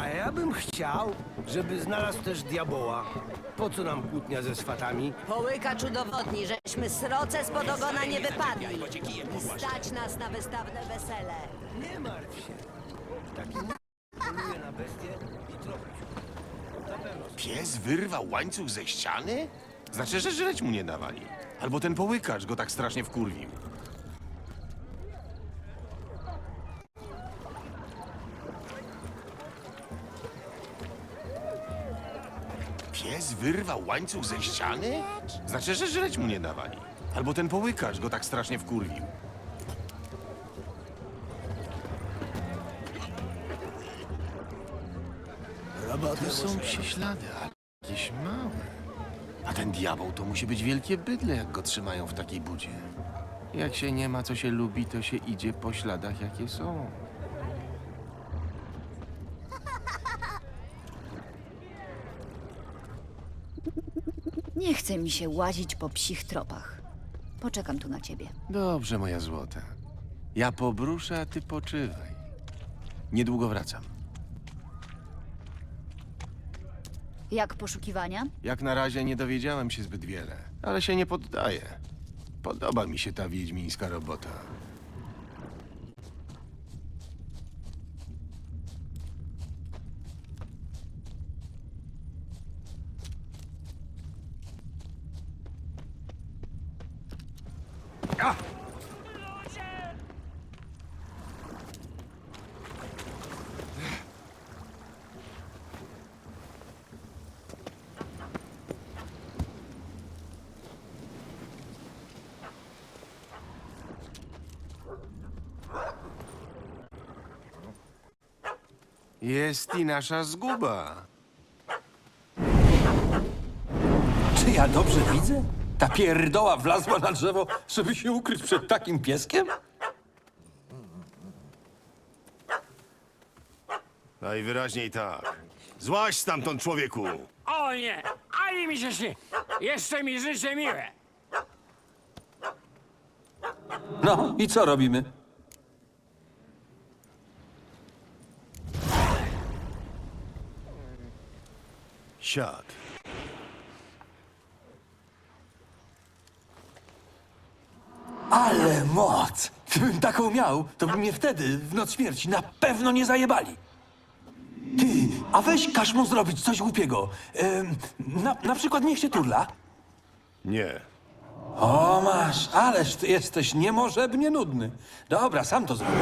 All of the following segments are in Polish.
A ja bym chciał, żeby znalazł też diaboła. Po co nam kłótnia ze swatami? Połykacz udowodni, żeśmy sroce z podogona nie wypadli. I stać nas na wystawne wesele. Nie martw się. Taki poluje na bestie i trochę Na pewno. Pies wyrwał łańcuch ze ściany? Znaczy, że żreć mu nie dawali. Albo ten połykacz go tak strasznie wkurwił. Pies wyrwał łańcuch ze ściany? Znaczy, że żreć mu nie dawali. Albo ten połykacz go tak strasznie wkurwił. Tu są psie ślady, ale jakieś małe. A ten diabeł to musi być wielkie bydle, jak go trzymają w takiej budzie. Jak się nie ma, co się lubi, to się idzie po śladach, jakie są. Nie chce mi się łazić po psich tropach. Poczekam tu na ciebie. Dobrze, moja złota. Ja pobruszę, a ty poczywaj. Niedługo wracam. Jak poszukiwania? Jak na razie nie dowiedziałem się zbyt wiele, ale się nie poddaję. Podoba mi się ta wiedźmińska robota. Jest i nasza zguba. Czy ja dobrze widzę? Ta pierdoła wlazła na drzewo, żeby się ukryć przed takim pieskiem? Najwyraźniej tak. Złaź stamtąd, człowieku! O nie, ani mi się śni. Jeszcze mi życie miłe. No i co robimy? Siad. Ale moc! Gdybym taką miał, to by mnie wtedy, w noc śmierci, na pewno nie zajebali. Ty, a weź każ mu zrobić coś głupiego. Ym, na, na przykład niech się turla. Nie. O, masz, ależ ty jesteś niemożebnie nudny. Dobra, sam to zrobię.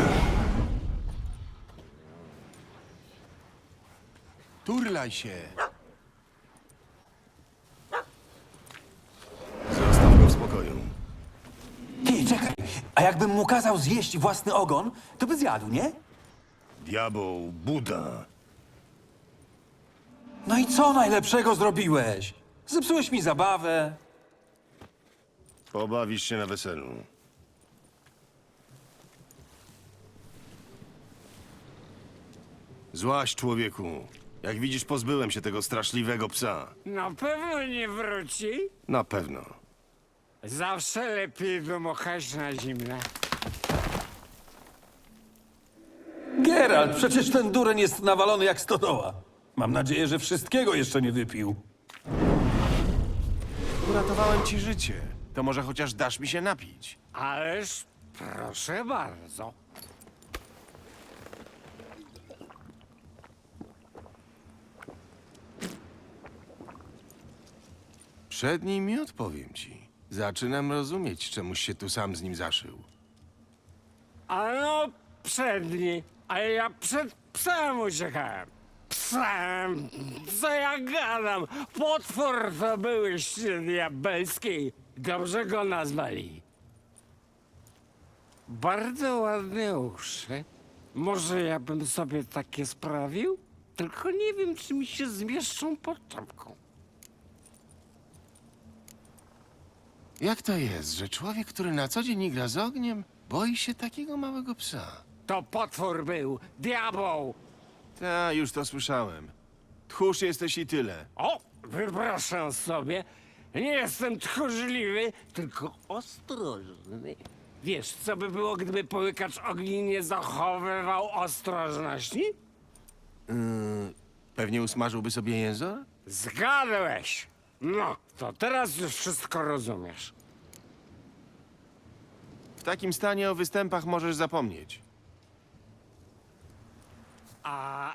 Turlaj się. Czekaj, a jakbym mu kazał zjeść własny ogon, to by zjadł, nie? Diabeł, Buda. No i co najlepszego zrobiłeś? Zepsułeś mi zabawę. Pobawisz się na weselu. Złaś, człowieku. Jak widzisz, pozbyłem się tego straszliwego psa. Na pewno nie wróci. Na pewno. Zawsze lepiej dmuchać na zimne. Geralt, przecież ten dureń jest nawalony jak stodoła. Mam nadzieję, że wszystkiego jeszcze nie wypił. Uratowałem ci życie. To może chociaż dasz mi się napić. Ależ proszę bardzo. Przed nim i odpowiem ci. Zaczynam rozumieć, czemuś się tu sam z nim zaszył. A no przedni, a ja przed psem uciekałem. Psem, co ja gadam? Potwór to byłyście diabelski. Dobrze go nazwali. Bardzo ładne uszy. Może ja bym sobie takie sprawił? Tylko nie wiem, czy mi się zmieszczą pod czapką. Jak to jest, że człowiek, który na co dzień gra z ogniem, boi się takiego małego psa? To potwór był, diabeł. Ta, już to słyszałem. Tchórz jesteś i tyle. O, wypraszam sobie. Nie jestem tchórzliwy, tylko ostrożny. Wiesz, co by było, gdyby połykacz ogni nie zachowywał ostrożności? Yy, Pewnie usmażyłby sobie jęzor? Zgadłeś! No, to teraz już wszystko rozumiesz. W takim stanie o występach możesz zapomnieć. A,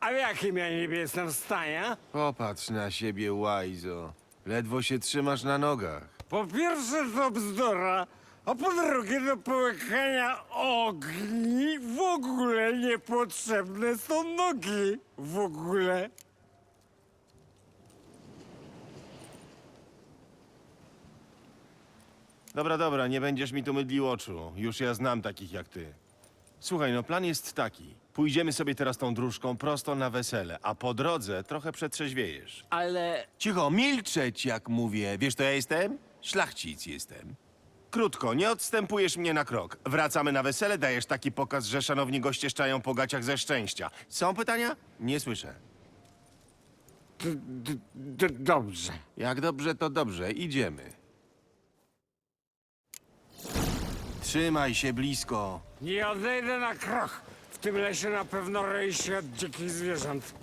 a w jakim ja niby jestem stanie? Popatrz na siebie, łajzo. Ledwo się trzymasz na nogach. Po pierwsze to bzdura, a po drugie do połykania ogni w ogóle niepotrzebne są nogi. W ogóle. Dobra, dobra, nie będziesz mi tu mydlił oczu. Już ja znam takich jak ty. Słuchaj, no plan jest taki. Pójdziemy sobie teraz tą dróżką prosto na wesele, a po drodze trochę przetrzeźwiejesz. Ale Cicho, milczeć jak mówię. Wiesz, to ja jestem? Szlachcic jestem. Krótko, nie odstępujesz mnie na krok. Wracamy na wesele, dajesz taki pokaz, że szanowni goście szczają po gaciach ze szczęścia. Są pytania? Nie słyszę. d- d- d- dobrze. Jak dobrze, to dobrze. Idziemy. Trzymaj się blisko. Nie odejdę na krok. W tym lesie na pewno roi się od dzikich zwierząt.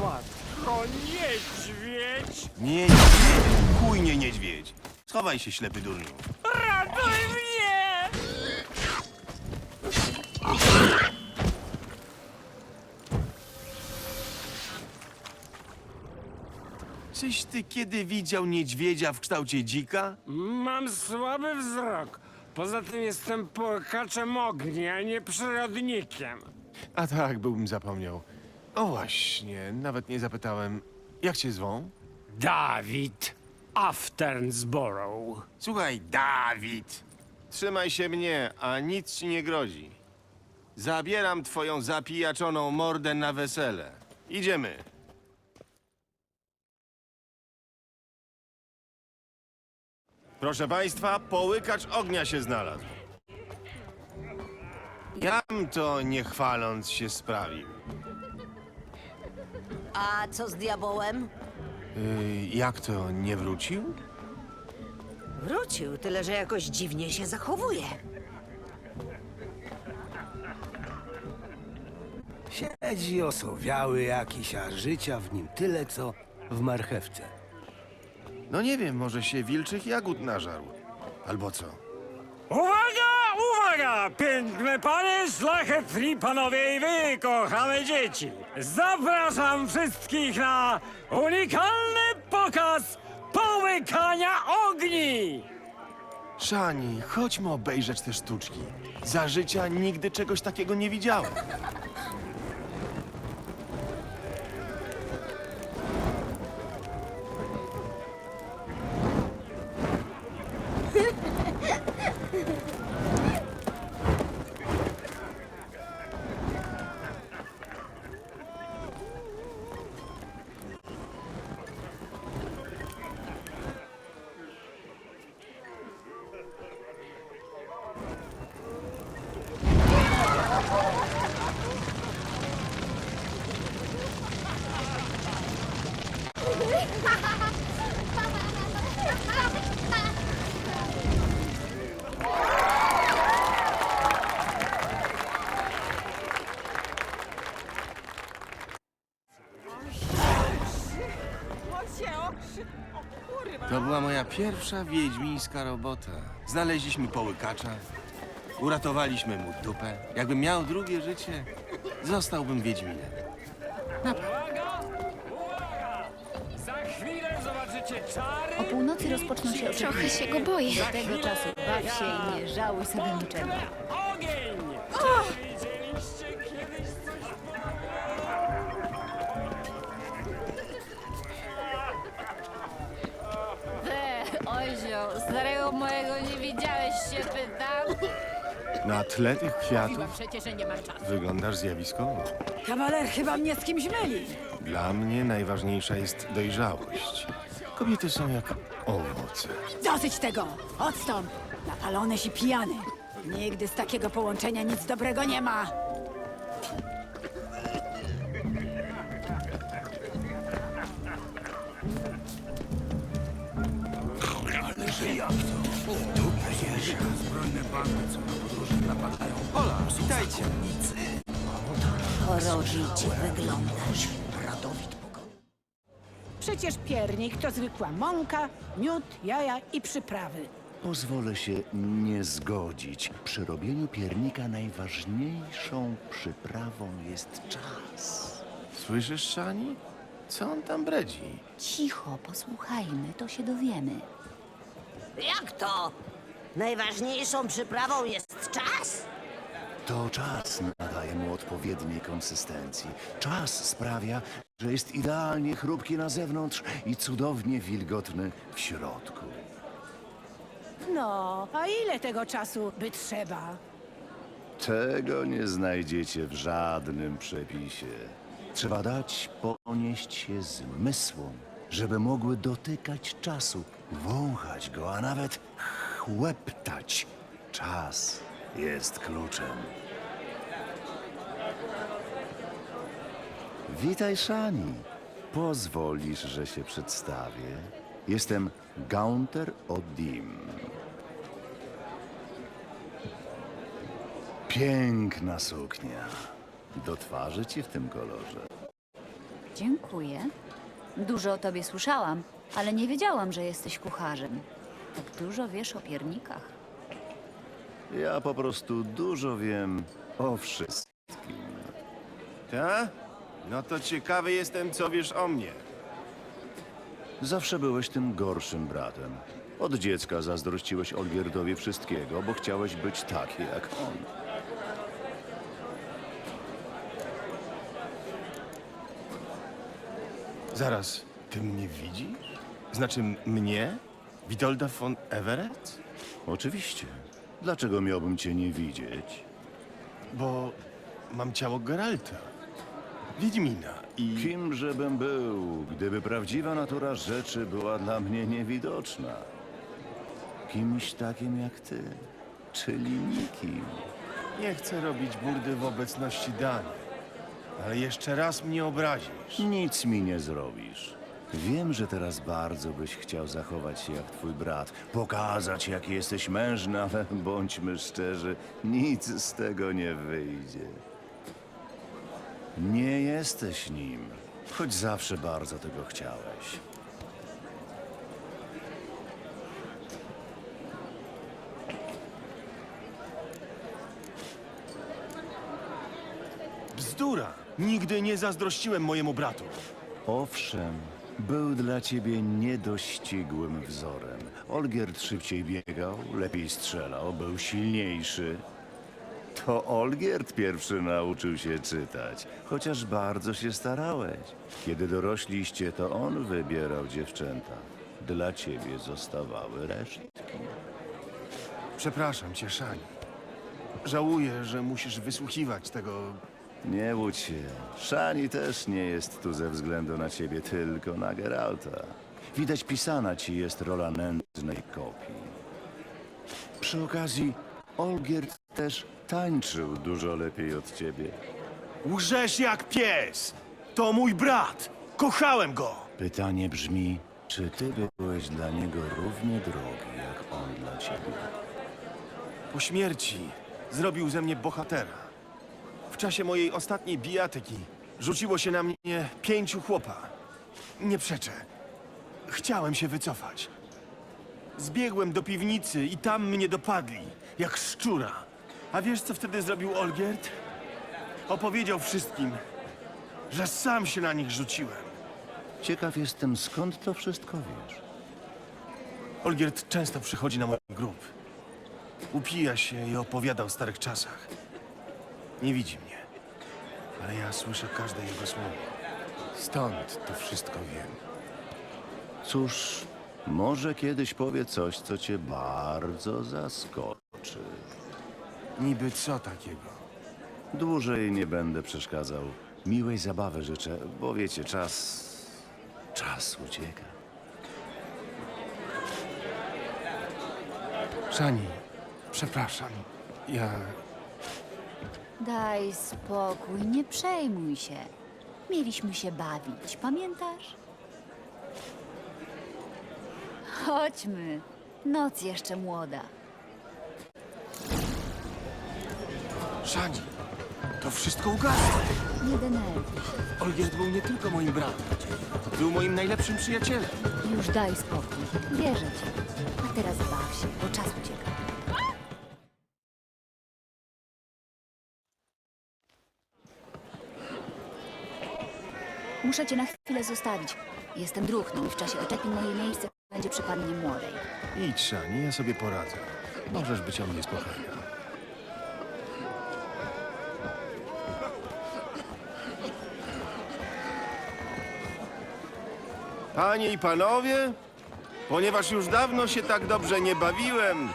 Matko, niedźwiedź! Nie, niedźwiedź. Chuj nie niedźwiedź. Schowaj się, ślepy durniu. Czyś ty kiedy widział niedźwiedzia w kształcie dzika? Mam słaby wzrok. Poza tym jestem płakaczem ognia, a nie przyrodnikiem. A tak, byłbym zapomniał. O właśnie, nawet nie zapytałem. Jak cię zwą? Dawid Afternsborough. Słuchaj, Dawid. Trzymaj się mnie, a nic ci nie grozi. Zabieram twoją zapijaczoną mordę na wesele. Idziemy. Proszę państwa, połykacz ognia się znalazł. Jam to nie chwaląc się sprawił. A co z diabołem? Yy, jak to, nie wrócił? Wrócił, tyle że jakoś dziwnie się zachowuje. Siedzi osowiały jakiś, a życia w nim tyle, co w marchewce. No nie wiem, może się wilczych jagód nażarł. Albo co? Uwaga, uwaga! Piękne panie, szlachetni panowie i wy, kochane dzieci! Zapraszam wszystkich na unikalny pokaz połykania ogni! Szani, chodźmy obejrzeć te sztuczki. Za życia nigdy czegoś takiego nie widziałem. Pierwsza wiedźmińska robota. Znaleźliśmy połykacza, uratowaliśmy mu dupę. Jakbym miał drugie życie, zostałbym wiedźminem. Uwaga, uwaga! Za chwilę zobaczycie czary... O północy rozpoczną się Trochę się go boję. Do tego czasu baw się i nie żałuj sobie niczego. Na tle tych kwiatów Przecież nie mam czasu. wyglądasz zjawiskowo. Kawaler chyba mnie z kimś myli. Dla mnie najważniejsza jest dojrzałość. Kobiety są jak owoce. Dosyć tego! Odstąp! Napalonyś i pijany. Nigdy z takiego połączenia nic dobrego nie ma. Co na podróży napadają. Hola, witajcie. Choroblicie wyglądasz. Radowid. Przecież piernik to zwykła mąka, miód, jaja i przyprawy. Pozwolę się nie zgodzić. Przy robieniu piernika najważniejszą przyprawą jest czas. Słyszysz, Szani? Co on tam bredzi? Cicho, posłuchajmy, to się dowiemy. Jak to? Najważniejszą przyprawą jest czas? To czas nadaje mu odpowiedniej konsystencji. Czas sprawia, że jest idealnie chrupki na zewnątrz i cudownie wilgotny w środku. No, a ile tego czasu by trzeba? Tego nie znajdziecie w żadnym przepisie. Trzeba dać ponieść się zmysłom, żeby mogły dotykać czasu, wąchać go, a nawet chłeptać. Czas jest kluczem. Witaj, Szani. Pozwolisz, że się przedstawię. Jestem Gaunter Odim. Piękna suknia. Do twarzy ci w tym kolorze. Dziękuję. Dużo o tobie słyszałam, ale nie wiedziałam, że jesteś kucharzem. Tak dużo wiesz o piernikach. Ja po prostu dużo wiem o wszystkim. Ta? No to ciekawy jestem, co wiesz o mnie. Zawsze byłeś tym gorszym bratem. Od dziecka zazdrościłeś Olgierdowi wszystkiego, bo chciałeś być taki jak on. Zaraz, ty mnie widzisz? Znaczy mnie? Witolda von Everett? Oczywiście. Dlaczego miałbym cię nie widzieć? Bo mam ciało Geralta. Wiedźmina i... Kimże bym był, gdyby prawdziwa natura rzeczy była dla mnie niewidoczna? Kimś takim jak ty, czyli nikim. Nie chcę robić burdy w obecności Dany. Ale jeszcze raz mnie obrazisz. Nic mi nie zrobisz. Wiem, że teraz bardzo byś chciał zachować się jak twój brat, pokazać, jaki jesteś mężny, ale bądźmy szczerzy, nic z tego nie wyjdzie. Nie jesteś nim, choć zawsze bardzo tego chciałeś. Bzdura! Nigdy nie zazdrościłem mojemu bratu. Owszem, był dla ciebie niedościgłym wzorem. Olgierd szybciej biegał, lepiej strzelał, był silniejszy. To Olgierd pierwszy nauczył się czytać, chociaż bardzo się starałeś. Kiedy dorośliście, to on wybierał dziewczęta. Dla ciebie zostawały resztki. Przepraszam cię, Szani. Żałuję, że musisz wysłuchiwać tego... Nie łudź się. Szani też nie jest tu ze względu na ciebie, tylko na Geralta. Widać pisana ci jest rola nędznej kopii. Przy okazji, Olgierd też tańczył dużo lepiej od ciebie. Łżesz jak pies! To mój brat! Kochałem go! Pytanie brzmi, czy ty byłeś dla niego równie drogi, jak on dla ciebie? Po śmierci zrobił ze mnie bohatera. W czasie mojej ostatniej bijatyki rzuciło się na mnie pięciu chłopa. Nie przeczę. Chciałem się wycofać. Zbiegłem do piwnicy i tam mnie dopadli, jak szczura. A wiesz, co wtedy zrobił Olgierd? Opowiedział wszystkim, że sam się na nich rzuciłem. Ciekaw jestem, skąd to wszystko wiesz. Olgierd często przychodzi na mój grób. Upija się i opowiada o starych czasach. Nie widzi mnie, ale ja słyszę każde jego słowo. Stąd to wszystko wiem. Cóż, może kiedyś powie coś, co cię bardzo zaskoczy. Niby co takiego? Dłużej nie będę przeszkadzał. Miłej zabawy życzę, bo wiecie, czas. czas ucieka. Szani, przepraszam. Ja... Daj spokój, nie przejmuj się. Mieliśmy się bawić, pamiętasz? Chodźmy. Noc jeszcze młoda. Szani, to wszystko ugasło. Nie denerwuj się. Olgierd był nie tylko moim bratem. Był moim najlepszym przyjacielem. Już daj spokój. Wierzę ci. A teraz baw się, bo czas ucieka. Muszę cię na chwilę zostawić. Jestem druhną i w czasie oczepin moje miejsce będzie przy pannie młodej. Idź, Szani, ja sobie poradzę. Możesz być o mnie spokojna. Panie i panowie, ponieważ już dawno się tak dobrze nie bawiłem,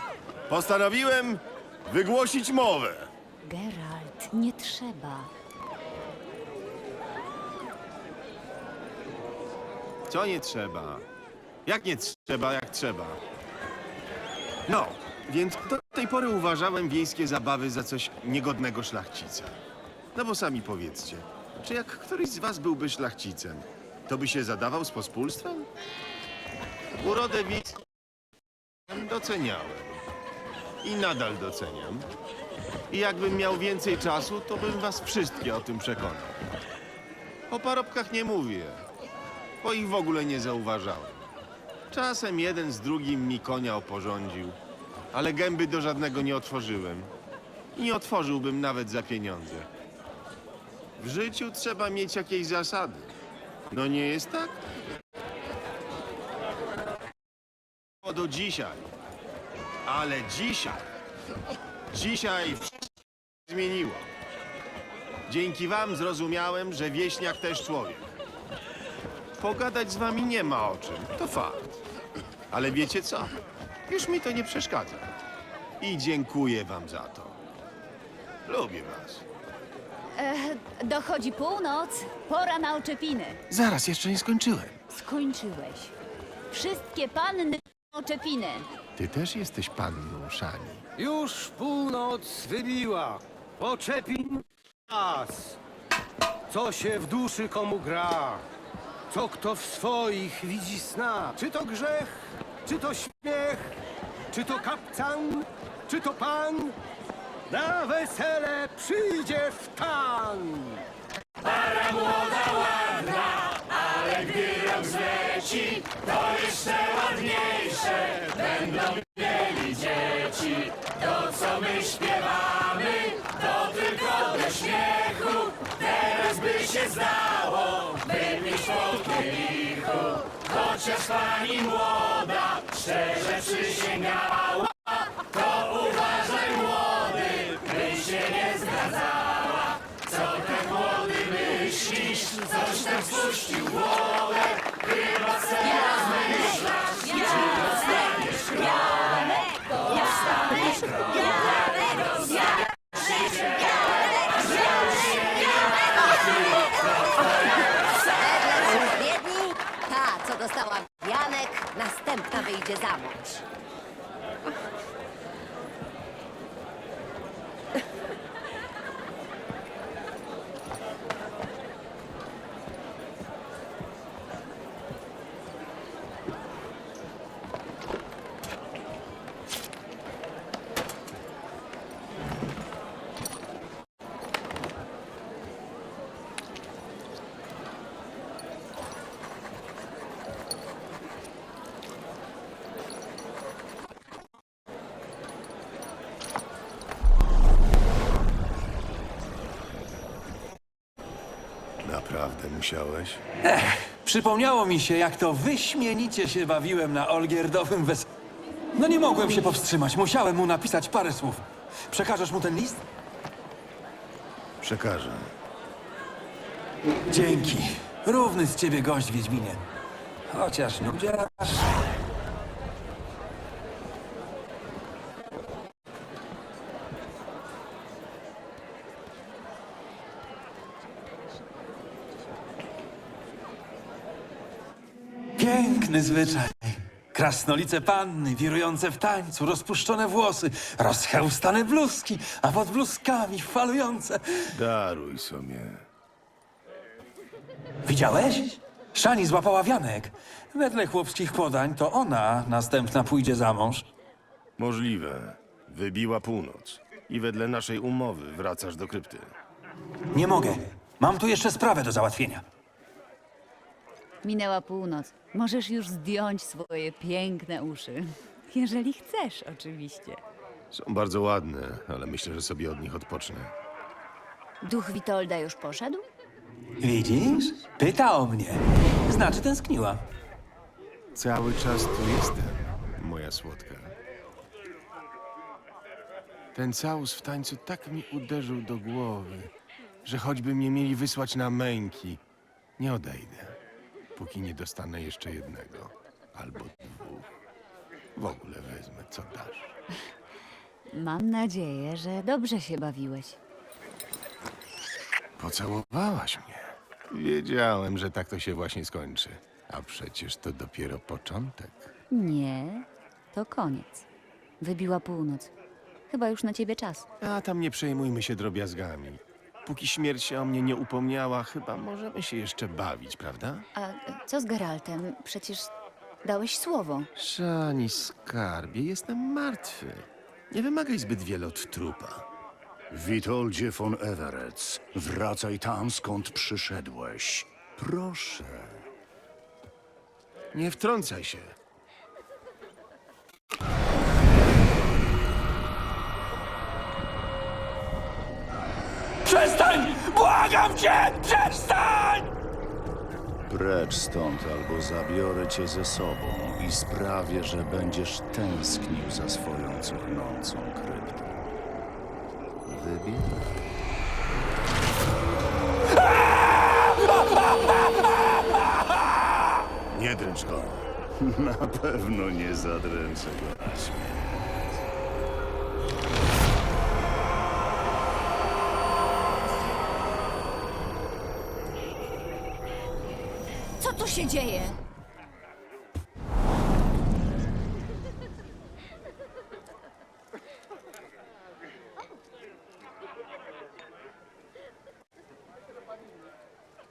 postanowiłem wygłosić mowę. Geralt, nie trzeba. Co nie trzeba? Jak nie trzeba, jak trzeba? No, więc do tej pory uważałem wiejskie zabawy za coś niegodnego szlachcica. No bo sami powiedzcie, czy jak któryś z was byłby szlachcicem, to by się zadawał z pospólstwem? Urodę wiejską doceniałem. I nadal doceniam. I jakbym miał więcej czasu, to bym was wszystkie o tym przekonał. O parobkach nie mówię bo ich w ogóle nie zauważałem. Czasem jeden z drugim mi konia oporządził, ale gęby do żadnego nie otworzyłem. I nie otworzyłbym nawet za pieniądze. W życiu trzeba mieć jakieś zasady. No nie jest tak? Do dzisiaj. Ale dzisiaj, dzisiaj zmieniło. Dzięki wam zrozumiałem, że wieśniak też człowiek. Pogadać z wami nie ma o czym, to fakt. Ale wiecie co? Już mi to nie przeszkadza. I dziękuję wam za to. Lubię was. Dochodzi północ, pora na oczepiny. Zaraz, jeszcze nie skończyłem. Skończyłeś. Wszystkie panny oczepiny. Ty też jesteś panną Szani. Już północ wybiła. Oczepin czas. Co się w duszy komu gra? Co kto w swoich widzi sna? Czy to grzech? Czy to śmiech? Czy to kapcan? Czy to pan? Na wesele przyjdzie w tan. Wedle dostała wianek, następna wyjdzie za mąż. Musiałeś? Przypomniało mi się, jak to wyśmienicie się bawiłem na Olgierdowym wes... No nie mogłem się powstrzymać, musiałem mu napisać parę słów. Przekażesz mu ten list? Przekażę. Dzięki. Równy z ciebie gość, Wiedźminie. Chociaż nudziarz... Piękny zwyczaj. Krasnolice panny, wirujące w tańcu, rozpuszczone włosy, rozchełstane bluzki, a pod bluzkami falujące. Daruj sobie. Widziałeś? Szani złapała wianek. Wedle chłopskich podań to ona następna pójdzie za mąż. Możliwe. Wybiła północ. I wedle naszej umowy wracasz do krypty. Nie mogę. Mam tu jeszcze sprawę do załatwienia. Minęła północ. Możesz już zdjąć swoje piękne uszy. Jeżeli chcesz, oczywiście. Są bardzo ładne, ale myślę, że sobie od nich odpocznę. Duch Witolda już poszedł? Widzisz? Pyta o mnie. Znaczy tęskniła. Cały czas tu jestem, moja słodka. Ten całus w tańcu tak mi uderzył do głowy, że choćby mnie mieli wysłać na męki, nie odejdę, póki nie dostanę jeszcze jednego albo dwóch. W ogóle wezmę, co dasz. Mam nadzieję, że dobrze się bawiłeś. Pocałowałaś mnie. Wiedziałem, że tak to się właśnie skończy. A przecież to dopiero początek. Nie, to koniec. Wybiła północ. Chyba już na ciebie czas. A tam nie przejmujmy się drobiazgami. Póki śmierć się o mnie nie upomniała, chyba możemy się jeszcze bawić, prawda? A co z Geraltem? Przecież dałeś słowo. Szani skarbie, jestem martwy. Nie wymagaj zbyt wiele od trupa. Witoldzie von Everec, wracaj tam, skąd przyszedłeś. Proszę. Nie wtrącaj się. Błagam cię! Przestań! Precz stąd, albo zabiorę cię ze sobą i sprawię, że będziesz tęsknił za swoją cuchnącą kryptą. Wybieraj. Nie dręcz go. Na pewno nie zadręczę go na się dzieje?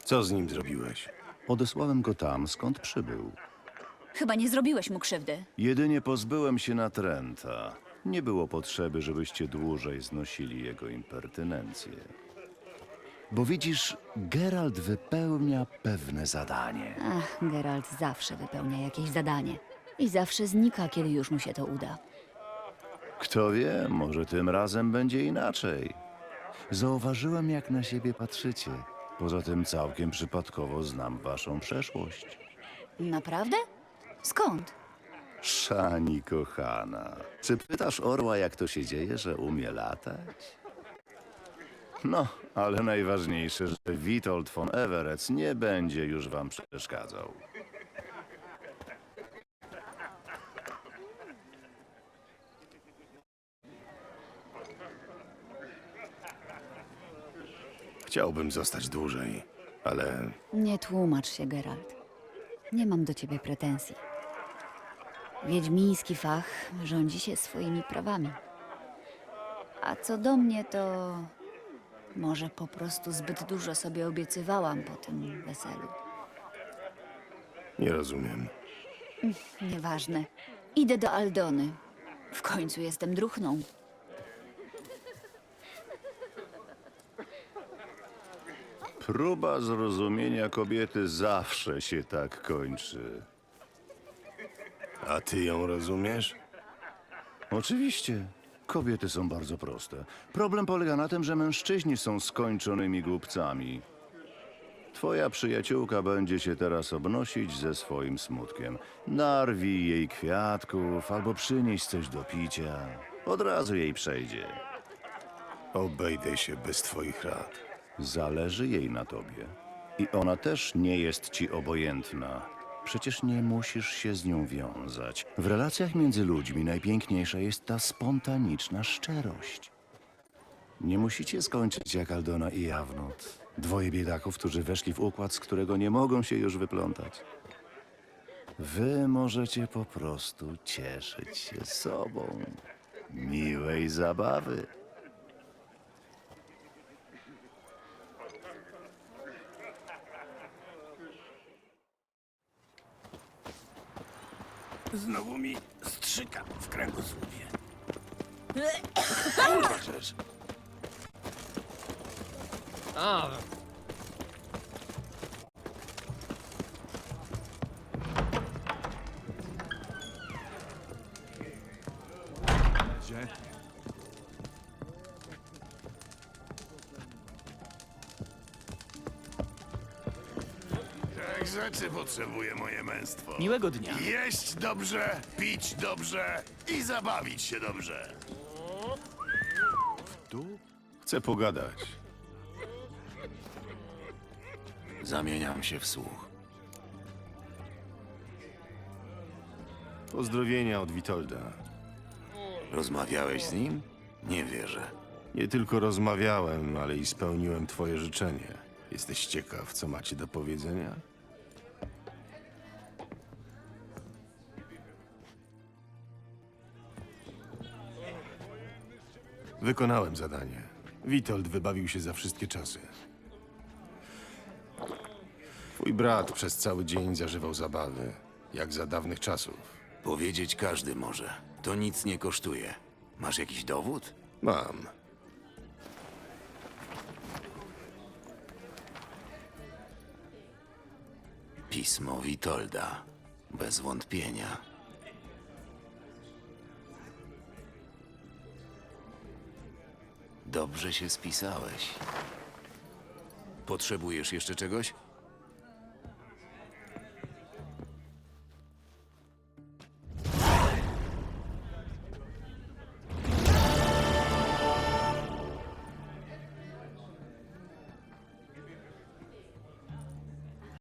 Co z nim zrobiłeś? Odesłałem go tam, skąd przybył. Chyba nie zrobiłeś mu krzywdy. Jedynie pozbyłem się natręta. Nie było potrzeby, żebyście dłużej znosili jego impertynencję. Bo widzisz, Geralt wypełnia pewne zadanie. Ach, Geralt zawsze wypełnia jakieś zadanie. I zawsze znika, kiedy już mu się to uda. Kto wie, może tym razem będzie inaczej. Zauważyłem, jak na siebie patrzycie. Poza tym całkiem przypadkowo znam waszą przeszłość. Naprawdę? Skąd? Szani kochana, czy pytasz orła, jak to się dzieje, że umie latać? No, ale najważniejsze, że Witold von Everec nie będzie już wam przeszkadzał. Chciałbym zostać dłużej, ale Nie tłumacz się, Geralt. Nie mam do ciebie pretensji. Wiedźmiński fach rządzi się swoimi prawami. A co do mnie, to może po prostu zbyt dużo sobie obiecywałam po tym weselu. nie rozumiem. Nieważne. Idę do Aldony. W końcu jestem druchną. Próba zrozumienia kobiety zawsze się tak kończy. A ty ją rozumiesz? Oczywiście. Kobiety są bardzo proste. Problem polega na tym, że mężczyźni są skończonymi głupcami. Twoja przyjaciółka będzie się teraz obnosić ze swoim smutkiem. Narwij jej kwiatków albo przynieś coś do picia. Od razu jej przejdzie. Obejdę się bez twoich rad. Zależy jej na tobie. I ona też nie jest ci obojętna. Przecież nie musisz się z nią wiązać. W relacjach między ludźmi najpiękniejsza jest ta spontaniczna szczerość. Nie musicie skończyć jak Aldona i Jawnut. Dwoje biedaków, którzy weszli w układ, z którego nie mogą się już wyplątać. Wy możecie po prostu cieszyć się sobą. Miłej zabawy. Znowu mi strzyka w kręgosłupie. Rzecz. A, Tak rzeczy potrzebuje moje męstwo. Miłego dnia. Jeść dobrze, pić dobrze i zabawić się dobrze. Tu? Chcę pogadać. Zamieniam się w słuch. Pozdrowienia od Witolda. Rozmawiałeś z nim? Nie wierzę. Nie tylko rozmawiałem, ale i spełniłem twoje życzenie. Jesteś ciekaw, co macie do powiedzenia? Wykonałem zadanie. Witold wybawił się za wszystkie czasy. Twój brat przez cały dzień zażywał zabawy, jak za dawnych czasów. Powiedzieć każdy może. To nic nie kosztuje. Masz jakiś dowód? Mam. Pismo Witolda. Bez wątpienia. Dobrze się spisałeś. Potrzebujesz jeszcze czegoś?